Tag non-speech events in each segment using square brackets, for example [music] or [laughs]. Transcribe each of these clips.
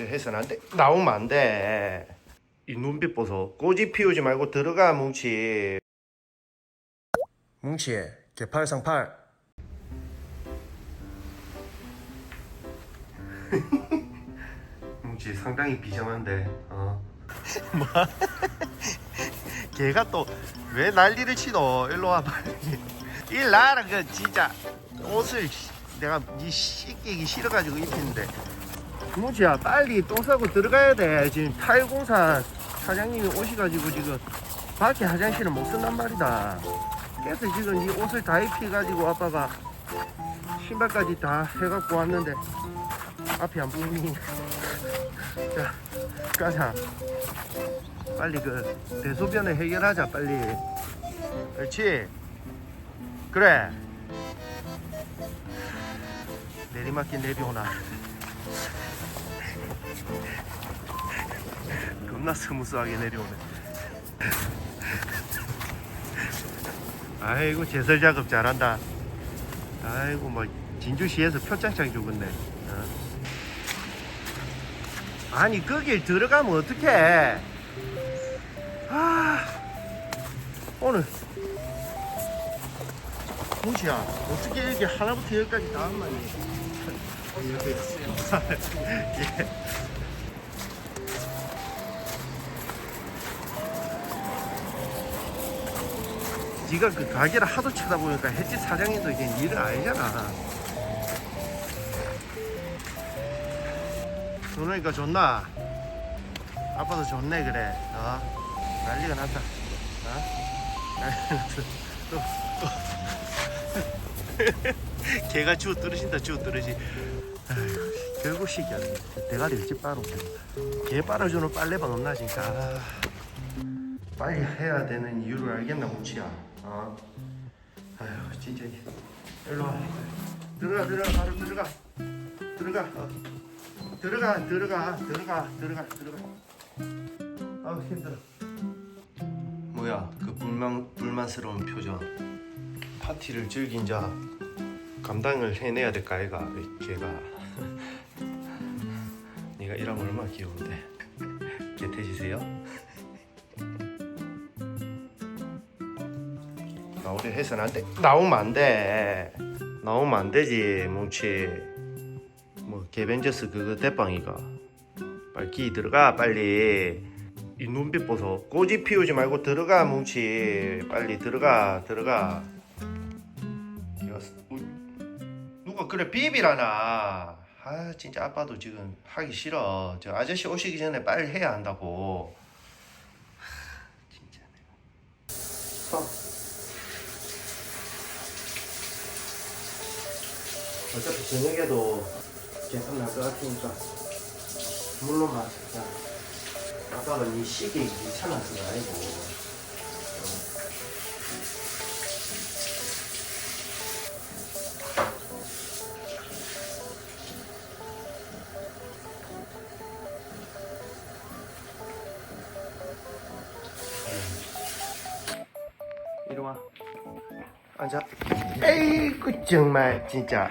우리 해서는 안 돼. 나오면 안 돼. 이 눈빛 보소. 꼬지 피우지 말고 들어가 뭉치. 뭉치, 개팔상팔. [laughs] 뭉치 상당히 비정한데. 어. 뭐? [laughs] 걔가 또 왜 난리를 치노? 일로 와봐. [laughs] 일 나라 그 진짜 옷을 내가 이 씻기기 싫어가지고 입히는데. 뭉치야 빨리 똥 싸고 들어가야 돼. 지금 타일공사 사장님이 오셔가지고 지금 밖에 화장실을 못 쓴단 말이다. 그래서 지금 이 옷을 다 입혀가지고 아빠가 신발까지 다 해갖고 왔는데 앞이 안 보이니. [laughs] 자, 가자. 빨리 그 대소변을 해결하자 빨리. 그렇지. 그래. 내리막길 내려오나. 겁나 스무스하게 내려오네. 아이고 제설 작업 잘한다. 아이고 뭐 진주시에서 표창장 죽었네. 어? 아니 거길 들어가면 어떡해? 아 오늘 무시야 어떻게 이렇게 하나부터 열까지 다 한마니? [laughs] [laughs] 예. 네가 그 가게를 하도 쳐다보니까 햇집 사장님도 이제 일을 알잖아. 그러니까 좋나? 아빠도 좋네 그래. 어? 난리가 났다. 어? [laughs] 개가 주워 떨어진다 주워 떨어지. 아이고, 결국 시기하네. 대가리 일찍 빨아. 개 빨아주는 빨래방 없나 진짜. 아. 빨리 해야 되는 이유를 알겠나 뭉치야 어? 아휴 진짜 일로 와. 들어가 들어가 바로 들어가. 들어가. 어. 들어가 들어가 들어가 들어가 들어가. 아우 힘들어. 뭐야 그 불만 불만스러운 표정. 파티를 즐긴 자 감당을 해내야 될까 이 걔가. [laughs] 네가 일하면 얼마나 귀여운데. 개태지세요? 나오려 해서는 안 돼. 나오면 안 돼. 나오면 안 되지, 뭉치. 뭐 개벤져스 그거 대빵이가. 빨리 기 들어가 빨리. 이 눈빛 보소. 꼬지 피우지 말고 들어가, 뭉치. 빨리 들어가, 들어가. 누가 그래 비비라나. 아 진짜 아빠도 지금 하기 싫어. 저 아저씨 오시기 전에 빨리 해야 한다고. 하, 진짜 내가. 서. 어차피 저녁에도 계속 날 것 같으니까 물론 맛있다 아빠가 니 시계 귀찮아서 아니고. 어. 이리 와. 앉아. 에이구 정말 진짜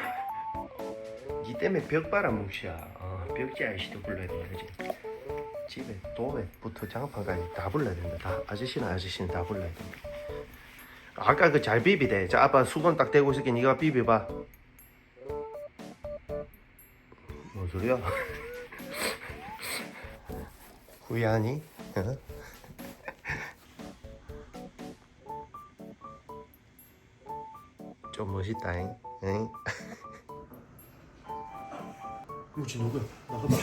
니 때문에 벽 봐라 뭉치야 어, 벽지 아저씨도 불러야 되지? 집에 도배부터 장판까지 다 불러야 된다. 다 아저씨는 아저씨는 다 불러야 된다. 아까 그 잘 비비대. 자 아빠 수건 딱 대고 있을게. 니가 비벼봐. 뭔 소리야? [laughs] 후회하니? 어? [laughs] 좀 멋있다잉. 응? [laughs] 뭉치 누구야? 나가봐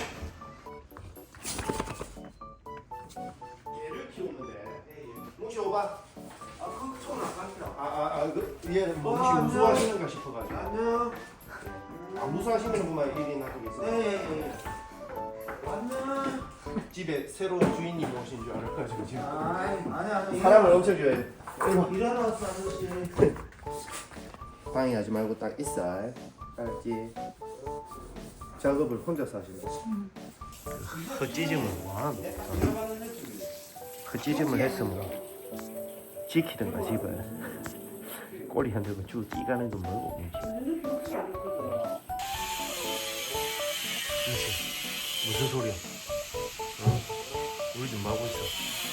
얘를 키우는데 뭉치 오바 아그손 나간다 아아그 얘는 뭐 혹시 어, 무서워하시는가 싶어가지고 안녕. 아 무서워하시는 분만 일이 나고 있어 네. 안녕. 집에 새로운 주인님이 오신 줄 알아가지고 지금 아이, 아니 아니. 사람을 엄청 좋아해 일하러, 일하러 왔어 아저씨. [laughs] 방해하지 말고 딱 있어 알지? 작업을 혼자서 하시는 거지 헛찌짐을 뭐하노 헛찌짐을 했으면 지키든가 집을 [laughs] 꼬리 흔들고 쭉 뛰가는 건 뭐고 무슨 소리야? 어? 우리 집 마고 있어.